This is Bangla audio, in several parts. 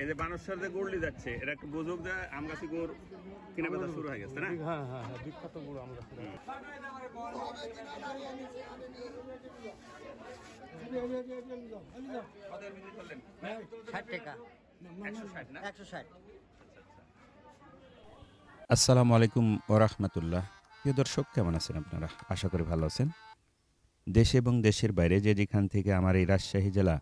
এই যে বানস্বর যে গুড়লি যাচ্ছে এটা একটু বুঝুক যে আম গাছি গুড় কিনে বেচা শুরু হয়ে গেছে না? হ্যাঁ হ্যাঁ হ্যাঁ বিখ্যাত গুড় আমরা ষাট টাকা একশো ষাট না একশো ষাট আসসালামু আলাইকুম ওরহমতুল্লাহ প্রিয় দর্শক কেমন আছেন আপনারা? আশা করি ভালো আছেন। দেশে এবং দেশের বাইরে যে যেখান থেকে আমার এই রাজশাহী জেলা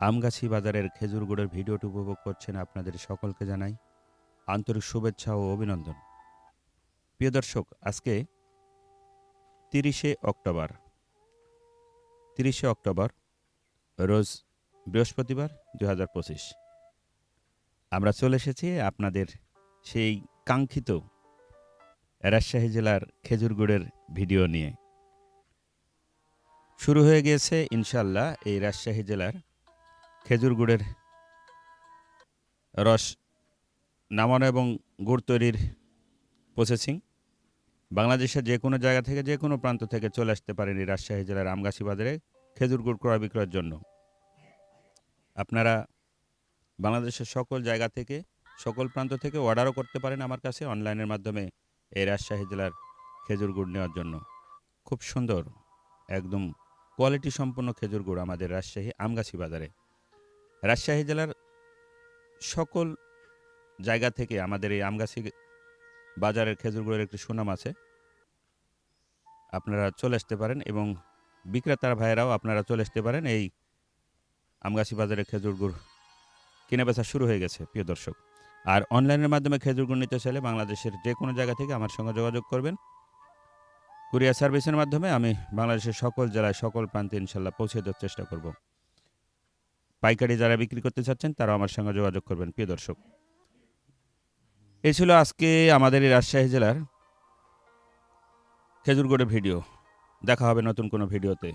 আমগাছি বাজারের খেজুর গুড়ের ভিডিওটি উপভোগ করছেন আপনাদের সকলকে জানাই আন্তরিক শুভেচ্ছা ও অভিনন্দন। প্রিয় দর্শক, আজকে তিরিশে অক্টোবর। তিরিশে অক্টোবর, রোজ বৃহস্পতিবার দু হাজার পঁচিশ। আমরা চলে এসেছি আপনাদের সেই কাঙ্ক্ষিত রাজশাহী জেলার খেজুর গুড়ের ভিডিও নিয়ে। শুরু হয়ে গিয়েছে ইনশাল্লাহ এই রাজশাহী জেলার খেজুর গুড়ের রস নামানো এবং গুড় তৈরির প্রসেসিং বাংলাদেশের যে কোনো জায়গা থেকে যে কোনো প্রান্ত থেকে চলে আসতে পারেন রাজশাহী জেলার আমগাছি বাজারে খেজুর গুড় ক্রয় বিক্রয়ের জন্য। আপনারা বাংলাদেশের সকল জায়গা থেকে, সকল প্রান্ত থেকে অর্ডারও করতে পারেন আমার কাছে অনলাইনের মাধ্যমে এই রাজশাহী জেলার খেজুর গুড় নেওয়ার জন্য। খুব সুন্দর, একদম কোয়ালিটি সম্পন্ন খেজুর গুড় আমাদের রাজশাহী আমগাছি বাজারে। রাজশাহী জেলার সকল জায়গা থেকে আমাদের এই আমগাছি বাজারের খেজুর গুড়ের একটি সুনাম আছে। আপনারা চলে আসতে পারেন এবং বিক্রেতার ভাইয়েরাও আপনারা চলে আসতে পারেন এই আমগাছি বাজারের খেজুর গুড় কেনা বেচা শুরু হয়ে গেছে, প্রিয় দর্শক। আর অনলাইনের মাধ্যমে খেজুর গুড় নিতে চাইলে বাংলাদেশের যে কোনো জায়গা থেকে আমার সঙ্গে যোগাযোগ করবেন। কুরিয়ার সার্ভিসের মাধ্যমে আমি বাংলাদেশের সকল জেলায় সকল প্রান্তে ইনশাল্লাহ পৌঁছে দেওয়ার চেষ্টা করব। পাইকারি যারা বিক্রি করতে চাচ্ছেন তারা আমার সঙ্গে যোগাযোগ করবেন, প্রিয় দর্শক। এই ছিল আজকে আমাদের এই রাজশাহী জেলার খেজুরগড়ে ভিডিও। দেখা হবে নতুন কোনো ভিডিওতে।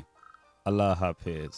আল্লাহ হাফেজ।